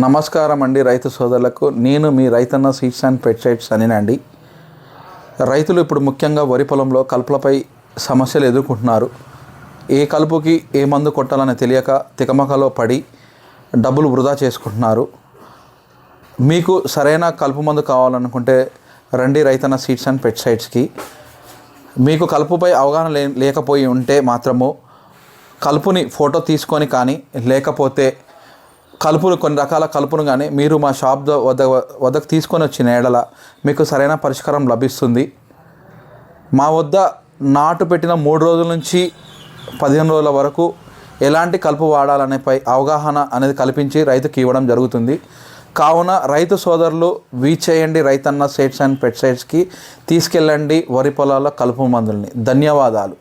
నమస్కారం అండి రైతు సోదరులకు. నేను మీ రైతన్న సీడ్స్ అండ్ పెస్టిసైడ్స్ అనినండి రైతులు ఇప్పుడు ముఖ్యంగా వరి పొలంలో కలుపులపై సమస్యలు ఎదుర్కొంటున్నారు. ఏ కలుపుకి ఏ మందు కొట్టాలని తెలియక తికమకలో పడి డబ్బులు వృధా చేసుకుంటున్నారు. మీకు సరైన కలుపు మందు కావాలనుకుంటే రండి రైతన్న సీడ్స్ అండ్ పెస్టిసైడ్స్కి. మీకు కలుపుపై అవగాహన లే లేకపోయి ఉంటే మాత్రము కలుపుని ఫోటో తీసుకొని కానీ లేకపోతే కలుపులు కొన్ని రకాల కలుపును కానీ మీరు మా షాప్ వద్ద వద్దకు తీసుకొని వచ్చిన ఏడల మీకు సరైన పరిష్కారం లభిస్తుంది. మా వద్ద నాటు పెట్టిన మూడు రోజుల నుంచి పదిహేను రోజుల వరకు ఎలాంటి కలుపు వాడాలనేపై అవగాహన అనేది కల్పించి రైతుకి ఇవ్వడం జరుగుతుంది. కావున రైతు సోదరులు వీచేయండి రైతన్న సేట్స్ అండ్ పెట్ సైడ్స్కి తీసుకెళ్ళండి వరి పొలాల కలుపు మందుల్ని. ధన్యవాదాలు.